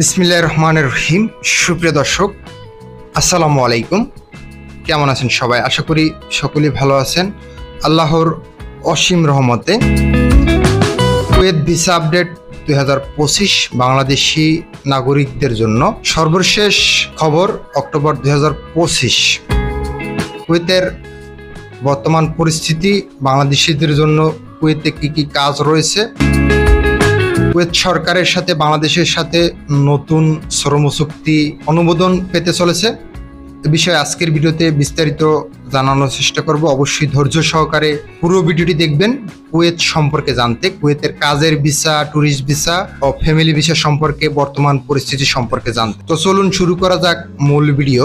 বিসমিল্লাহ রহমানের রহিম। সুপ্রিয় দর্শক, আসসালামু আলাইকুম। কেমন আছেন সবাই? আশা করি সকলেই ভালো আছেন। আল্লাহর অসীম রহমতে কুয়েত ভিসা আপডেট দুই হাজার পঁচিশ বাংলাদেশি নাগরিকদের জন্য সর্বশেষ খবর অক্টোবর দুই হাজার পঁচিশ। কুয়েতের বর্তমান পরিস্থিতি, বাংলাদেশিদের জন্য কুয়েতে কি কি কাজ রয়েছে কুয়েত সরকারের সাথে, বাংলাদেশের সাথে নতুন শ্রম চুক্তি অনুমোদন পেতে চলেছে। এ বিষয়ে আজকের ভিডিওতে বিস্তারিত জানানোর চেষ্টা করব। অবশ্যই ধৈর্য সহকারে পুরো ভিডিওটি দেখবেন। কুয়েত সম্পর্কে জানতে, কুয়েতের কাজের ভিসা, ট্যুরিস্ট ভিসা ও ফ্যামিলি ভিসা সম্পর্কে, বর্তমান পরিস্থিতি সম্পর্কে জানতে। তো চলুন শুরু করা যাক মূল ভিডিও।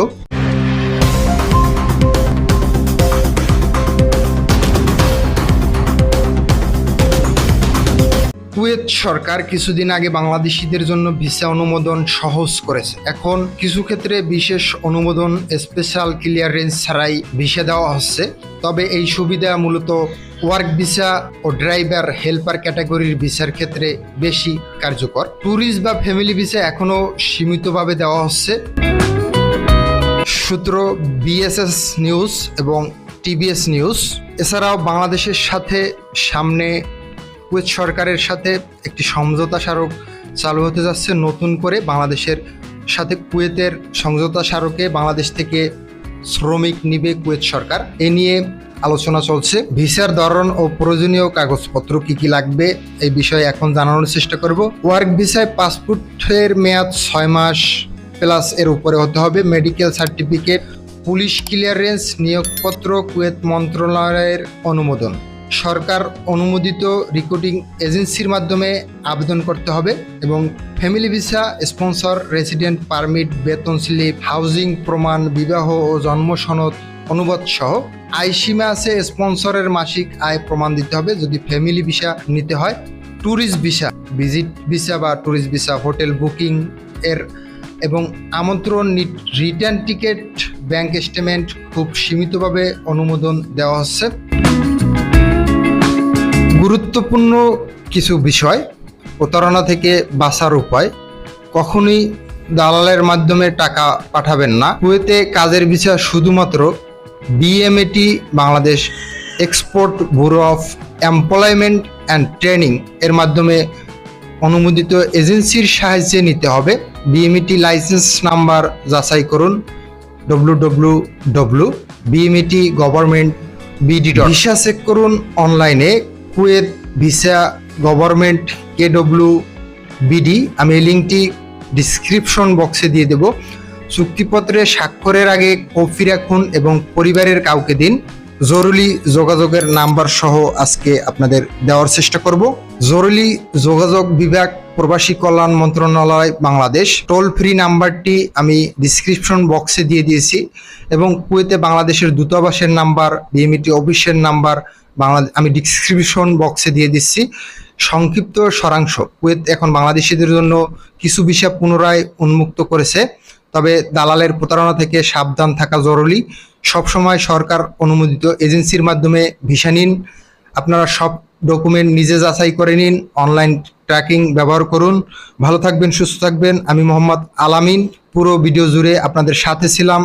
কুয়েত সরকার কিছুদিন আগে বাংলাদেশিদের জন্য ভিসা অনুমোদন সহজ করেছে। এখন কিছু ক্ষেত্রে বিশেষ অনুমোদন স্পেশাল ক্লিয়ারেন্স ছাড়াই ভিসা দেওয়া হচ্ছে। তবে এই সুবিধা মূলত ওয়ার্ক ভিসা ও ড্রাইভার হেল্পার ক্যাটাগরির ভিসার ক্ষেত্রে বেশি কার্যকর। ট্যুরিস্ট বা ফ্যামিলি ভিসা এখনও সীমিতভাবে দেওয়া হচ্ছে। সূত্র বিএসএস নিউজ এবং টিবিএস নিউজ। এছাড়াও বাংলাদেশের সাথে সামনে কুয়েত সরকারের সাথে একটি সমঝোতা স্মারক চালু হতে যাচ্ছে। নতুন করে বাংলাদেশের সাথে কুয়েতের সমঝোতা স্মারকে বাংলাদেশ থেকে শ্রমিক নিবে কুয়েত সরকার। এ নিয়ে আলোচনা চলছে। ভিসার ধরন ও প্রয়োজনীয় কাগজপত্র কি কি লাগবে এই বিষয়ে এখন জানানোর চেষ্টা করব। ওয়ার্ক ভিসায় পাসপোর্টের মেয়াদ ছয় মাস প্লাস এর উপরে হতে হবে। মেডিকেল সার্টিফিকেট, পুলিশ ক্লিয়ারেন্স, নিয়োগপত্র, কুয়েত মন্ত্রণালয়ের অনুমোদন। সরকার অনুমোদিত রিক্রুটিং এজেন্সির মাধ্যমে আবেদন করতে হবে এবং family visa sponsor resident permit বেতন স্লিপ হাউজিং প্রমাণ, বিবাহ ও জন্ম সনদ, অনুবাদ সহ আয় সীমা আছে স্পন্সরের মাসিক আয় প্রমাণ দিতে হবে যদি ফ্যামিলি ভিসা নিতে হয়। ট্যুরিস্ট ভিসা ভিজিট ভিসা বা ট্যুরিস্ট ভিসা হোটেল বুকিং এর এবং আমন্ত্রণ রিটার্ন টিকিট ব্যাংক স্টেটমেন্ট খুব সীমিতভাবে অনুমোদন দেওয়া হচ্ছে। গুরুত্বপূর্ণ কিছু বিষয় প্রতারণা থেকে বাঁচার উপায়, কখনোই দালালের মাধ্যমে টাকা পাঠাবেন না। কুয়েতে কাজের বিষয় শুধুমাত্র BMET Bangladesh export bureau of employment and training এর মাধ্যমে অনুমোদিত এজেন্সির সাহায্যে নিতে হবে। বিএমইটি লাইসেন্স নাম্বার যাচাই করুন W W W BMET government BD visa check করুন অনলাইনে Kuwait, visa, government K W BD আমি এই লিঙ্কটি ডিসক্রিপশন বক্সে দিয়ে দেব। চুক্তিপত্রে স্বাক্ষরের আগে কপি রাখুন এবং পরিবারের কাউকে দিন। জরুরি যোগাযোগের নাম্বার সহ আজকে আপনাদের দেওয়ার চেষ্টা করব। জরুরি যোগাযোগ বিভাগ, প্রবাসী কল্যাণ মন্ত্রণালয়, বাংলাদেশ। টোল ফ্রি নাম্বারটি আমি ডিসক্রিপশন বক্সে দিয়ে দিয়েছি এবং কুয়েতে বাংলাদেশের দূতাবাসের নাম্বার, বিএমইটি অফিসের নাম্বার বাংলা আমি ডিসক্রিপশন বক্সে দিয়ে দিচ্ছি। সংক্ষিপ্ত সারাংশ কুয়েত এখন বাংলাদেশিদের জন্য কিছু বিষয় পুনরায় উন্মুক্ত করেছে। তবে দালালের প্রতারণা থেকে সাবধান থাকা জরুরি। সবসময় সরকার অনুমোদিত এজেন্সির মাধ্যমে ভিসা নিন। আপনারা সব ডকুমেন্ট নিজে যাচাই করে নিন। অনলাইন ট্র্যাকিং ব্যবহার করুন। ভালো থাকবেন, সুস্থ থাকবেন। আমি মোহাম্মদ আলামিন পুরো ভিডিও জুড়ে আপনাদের সাথে ছিলাম।